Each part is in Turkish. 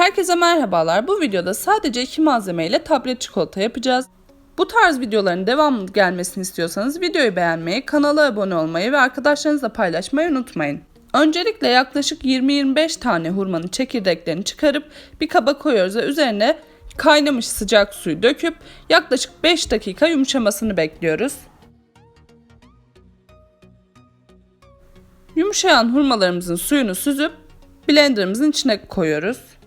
Herkese merhabalar. Bu videoda sadece iki malzeme ile tablet çikolata yapacağız. Bu tarz videoların devamlı gelmesini istiyorsanız videoyu beğenmeyi, kanala abone olmayı ve arkadaşlarınızla paylaşmayı unutmayın. Öncelikle yaklaşık 20-25 tane hurmanın çekirdeklerini çıkarıp bir kaba koyuyoruz ve üzerine kaynamış sıcak suyu döküp yaklaşık 5 dakika yumuşamasını bekliyoruz. Yumuşayan hurmalarımızın suyunu süzüp blenderımızın içine koyuyoruz.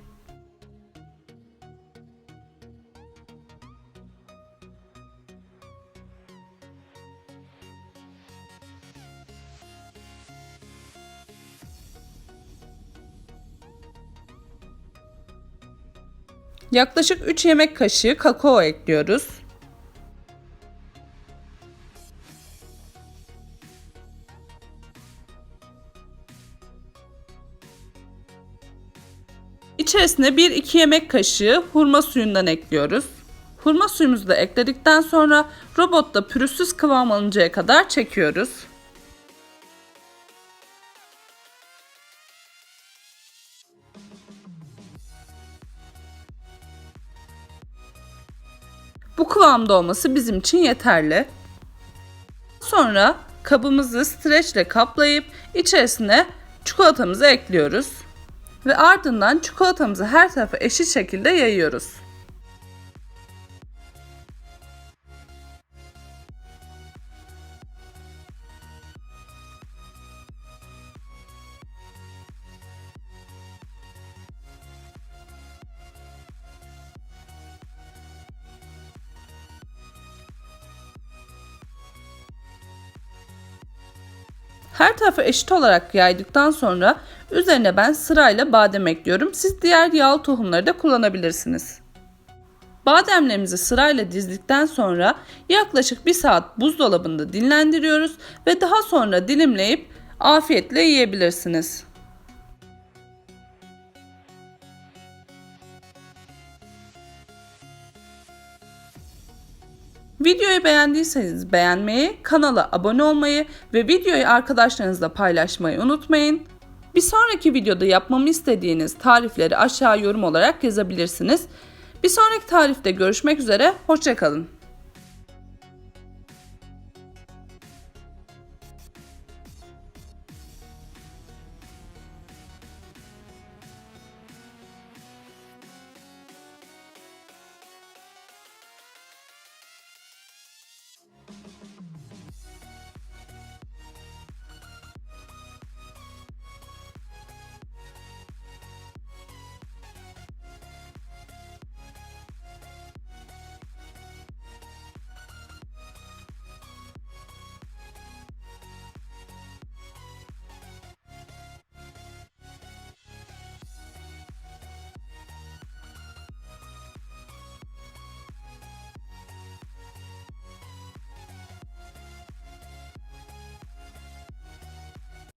Yaklaşık 3 yemek kaşığı kakao ekliyoruz. İçerisine 1-2 yemek kaşığı hurma suyundan ekliyoruz. Hurma suyumuzu da ekledikten sonra robotta pürüzsüz kıvam alıncaya kadar çekiyoruz. Bu kıvamda olması bizim için yeterli. Sonra kabımızı streçle kaplayıp içerisine çikolatamızı ekliyoruz. Ve ardından çikolatamızı her tarafa eşit şekilde yayıyoruz. Her tarafı eşit olarak yaydıktan sonra üzerine ben sırayla badem ekliyorum. Siz diğer yağlı tohumları da kullanabilirsiniz. Bademlerimizi sırayla dizdikten sonra yaklaşık 1 saat buzdolabında dinlendiriyoruz ve daha sonra dilimleyip afiyetle yiyebilirsiniz. Videoyu beğendiyseniz beğenmeyi, kanala abone olmayı ve videoyu arkadaşlarınızla paylaşmayı unutmayın. Bir sonraki videoda yapmamı istediğiniz tarifleri aşağı yorum olarak yazabilirsiniz. Bir sonraki tarifte görüşmek üzere, hoşçakalın.